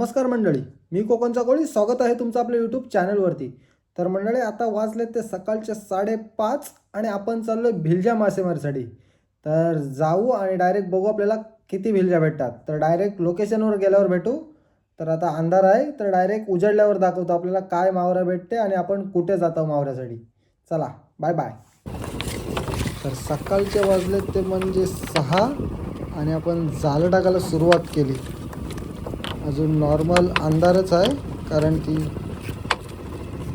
नमस्कार मंडळी मी कोकणचा कोळी. स्वागत आहे तुमचं आपल्या यूट्यूब चॅनलवरती तर मंडळी आता वाजले ते सकाळचे साडेपाच आणि आपण चाललो आहे भिलजा मासेमारीसाठी. तर जाऊ आणि डायरेक्ट बघू आपल्याला किती भिलजा भेटतात. तर डायरेक्ट लोकेशनवर गेल्यावर भेटू. तर आता अंधार आहे तर डायरेक्ट उजडल्यावर दाखवतो आपल्याला काय मावरा भेटते आणि आपण कुठे जातो मावऱ्यासाठी. चला बाय बाय तर सकाळचे वाजले ते म्हणजे सहा आणि आपण जाळं टाकायला सुरुवात केली. अजून नॉर्मल अंधारच आहे कारण की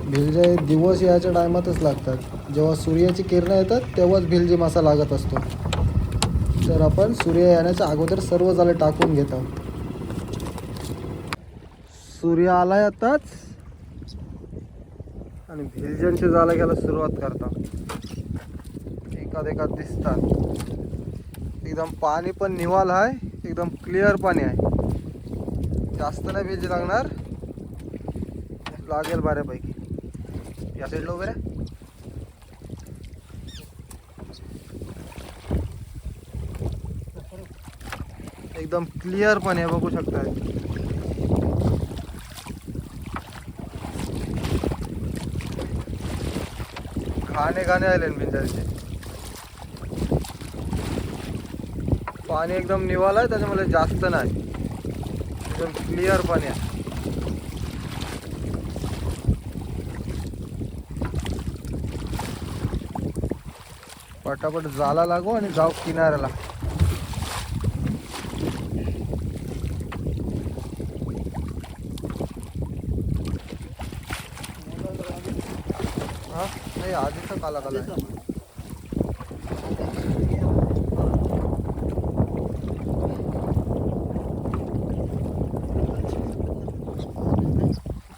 भिलजे दिवस याच्या टायमातच लागतात. जेव्हा सूर्याची किरणं येतात तेव्हाच भिलजी मासा लागत असतो. तर आपण सूर्य येण्याच्या अगोदर सर्व जाळे टाकून घेत आहोत. सूर्य आलाय आताच. आणि भिलजनचे जाळं घ्यायला सुरुवात करतात. एकाद एकात दिसतात. एकदम पाणी पण निवाल आहे एकदम क्लिअर पाणी आहे. जास्त नाही भिजी लागणार. लागेल बऱ्यापैकी. या साईडला वगैरे एकदम क्लिअर पाणी आहे बघू शकता. घाणे घाणे आले भिंजाचे पाणी एकदम निवाला आहे त्याच्यामुळे जास्त नाही. एकदम क्लिअर पाणी आहे. पटापट जाला लागू आणि जाऊ किनाऱ्याला. हा? नाही आधीचा काला काला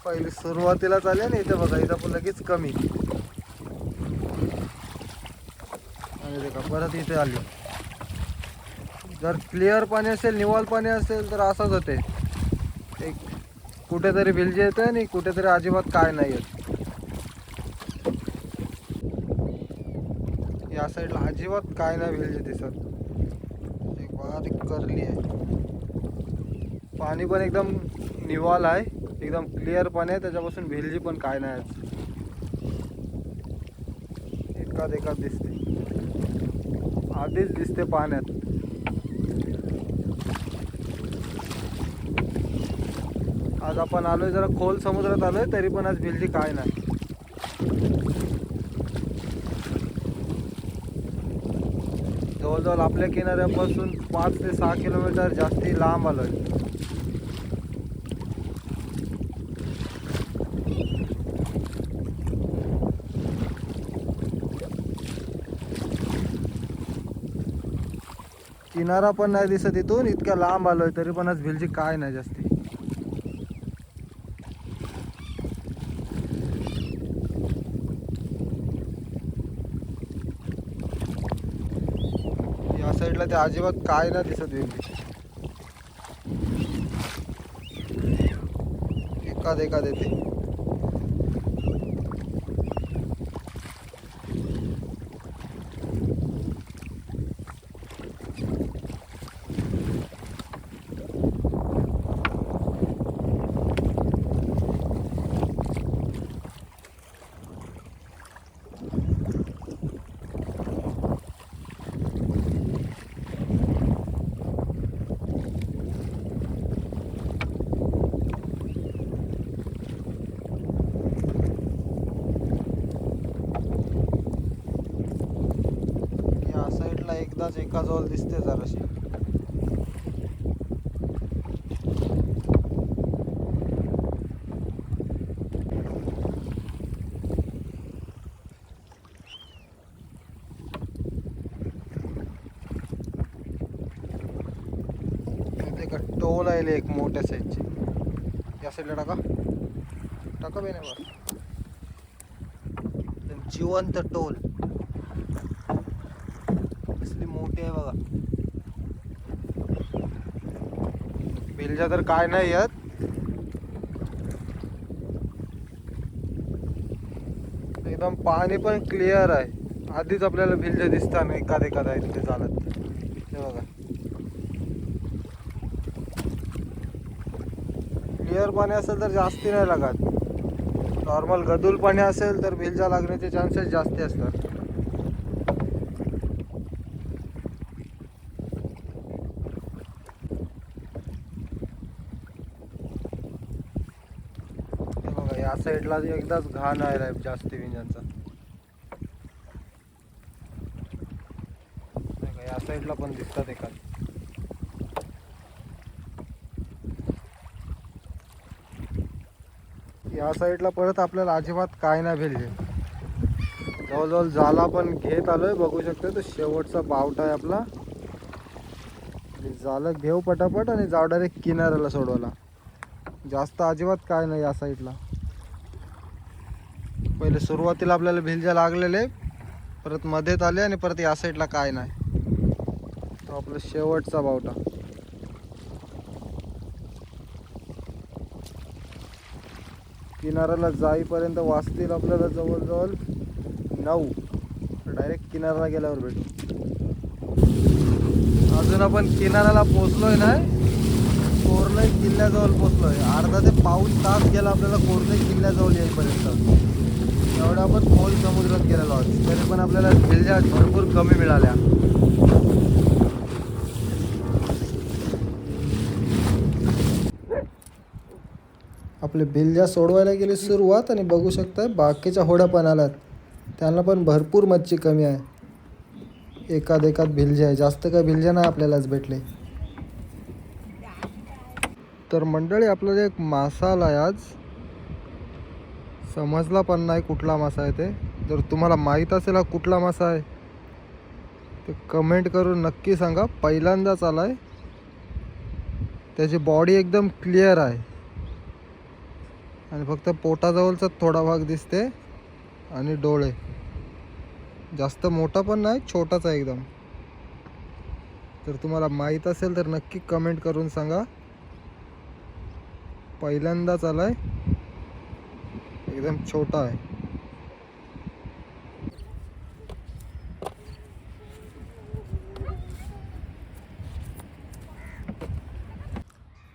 पहिली सुरुवातीला चालली ना इथे बघा इथं पण लगेच कमी. आणि ते का परत इथे आली. जर क्लिअर पाणी असेल निवाल पाणी असेल तर असंच होते. एक कुठेतरी भिलजी येते आणि कुठेतरी अजिबात काय नाही येत. या साईडला अजिबात काय नाही भिलजी दिसत. एक बारीक करली आहे. पाणी पण एकदम निवाल आहे. एकदम क्लिअरपणे आहे त्याच्यापासून भेलजी पण काय नाही आज. एकात दिसते. आधीच दिसते पाण्यात. आज आपण आलोय जरा खोल समुद्रात आलोय तरी पण आज भिलजी काय नाही. जवळजवळ आपल्या किनाऱ्यापासून पाच ते सहा किलोमीटर जास्ती लांब आलोय. किनारा पण नाही दिसत इथून इतक्या लांब आलोय तरी पण आज भिलजी काय नाही जास्ती. या साईडला ते अजिबात काय नाही दिसत भिलजी एकाद एखाद येते या साईडला कजोल दिसते जराशी. का टोल आहे एक मोठ्या साईजचे. या साईडला टाका. टाका बेने बर जिवंत टोल. कसली मोठी आहे बघा. बिलजा तर काय नाही येत एकदम पाणी पण क्लिअर आहे. आधीच आपल्याला भिलजा दिसतात एखाद एखादे आहे तिथे चालत. हे बघा. क्लिअर पाणी असेल तर जास्ती नाही लागत. नॉर्मल गदूल पाणी असेल तर भिलजा लागण्याचे चान्सेस जास्ती असतात हे बघा या साईडला एकदाच घाण आहे जास्त विंजांचा या साईडला पण दिसतात एका या साईडला परत आपल्याला अजिबात काय नाही भेटले. जवळजवळ जाला पण घेत आलोय बघू शकतो तो शेवटचा बावटा आहे आपला. आणि झालं घेऊ पटापट आणि जावडा डायरेक्ट किनाऱ्याला सोडवला जास्त अजिबात काय नाही या साईडला. पहिले सुरुवातीला आपल्याला भिलजा लागलेले परत मध्येत आले आणि परत या साईडला काय नाही. तो आपला शेवटचा बावटा. किनाऱ्याला जाईपर्यंत वाचतील आपल्याला जवळजवळ नऊ. डायरेक्ट किनाऱ्याला गेल्यावर भेटू. अजून आपण किनाऱ्याला पोचलोय नाही कोरलई किल्ल्याजवळ पोचलोय अर्धा ते पाऊस तास गेला आपल्याला कोरलई किल्ल्याजवळ येईपर्यंत एवढा आपण खोल समुद्रात गेलेलो आहोत. तरी पण आपल्याला भिलज्या भरपूर कमी मिळाल्या. आपले भिलज्या सोडवायला गेली सुरुवात आणि बघू शकता बाकीच्या होड्या पण आल्यात त्यांना पण भरपूर मच्छी कमी आहे. एकाद एकाद भिलजे आहे. जास्त काय भिलजे नाही आपल्यालाच भेटले. तर मंडळी आपल्याला एक मासा आला आहे आज समजला पण नाही कुठला मासा आहे ते. जर तुम्हाला माहीत असेल हा कुठला मासा आहे ते कमेंट करून नक्की सांगा. पहिल्यांदाच आला आहे त्याची बॉडी एकदम क्लिअर आहे. आणि फक्त पोटाजवळचा थोडा भाग दिसते आणि डोळे. जास्त मोठा पण नाही छोटाच आहे एकदम. जर तुम्हाला माहीत असेल तर नक्की कमेंट करून सांगा. पहिल्यांदाच आहे एकदम छोटा आहे.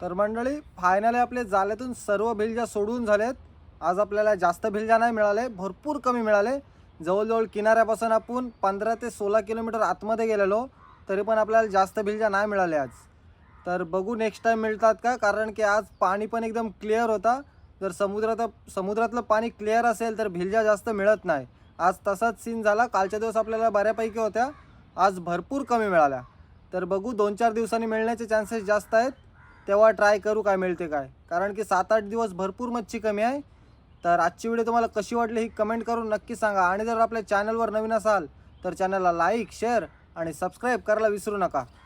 तर मंडळी फायनली आपले जाल्यातून सर्व भिलज्या सोडून झालेत. आज आपल्याला जास्त भिलज्या नाही मिळाले भरपूर कमी मिळाले. जवळजवळ किनाऱ्यापासून आपण पंधरा ते सोळा किलोमीटर आतमध्ये गेलेलो तरी पण आपल्याला जास्त भिलज्या नाही मिळाले आज. तर बघू नेक्स्ट टाईम मिळतात का कारण की आज पाणी पण एकदम क्लिअर होता. जर समुद्रात समुद्रातलं पाणी क्लिअर असेल तर भिलजा जास्त मिळत नाही. आज तसाच सीन झाला. कालच्या दिवस आपल्याला बऱ्यापैकी होत्या. आज भरपूर कमी मिळाल्या. तर बघू दोन चार दिवसांनी मिळण्याचे चान्सेस जास्त आहेत. तेव्हा ट्राय करू काय मिळते काय. कारण की सात आठ दिवस भरपूर मच्छी कमी आहे. तर आजची व्हिडिओ तुम्हाला कशी वाटली ही कमेंट करून नक्की सांगा. आणि जर आपल्या चॅनलवर नवीन असाल तर चॅनलला लाईक शेअर आणि सबस्क्राईब करायला विसरू नका.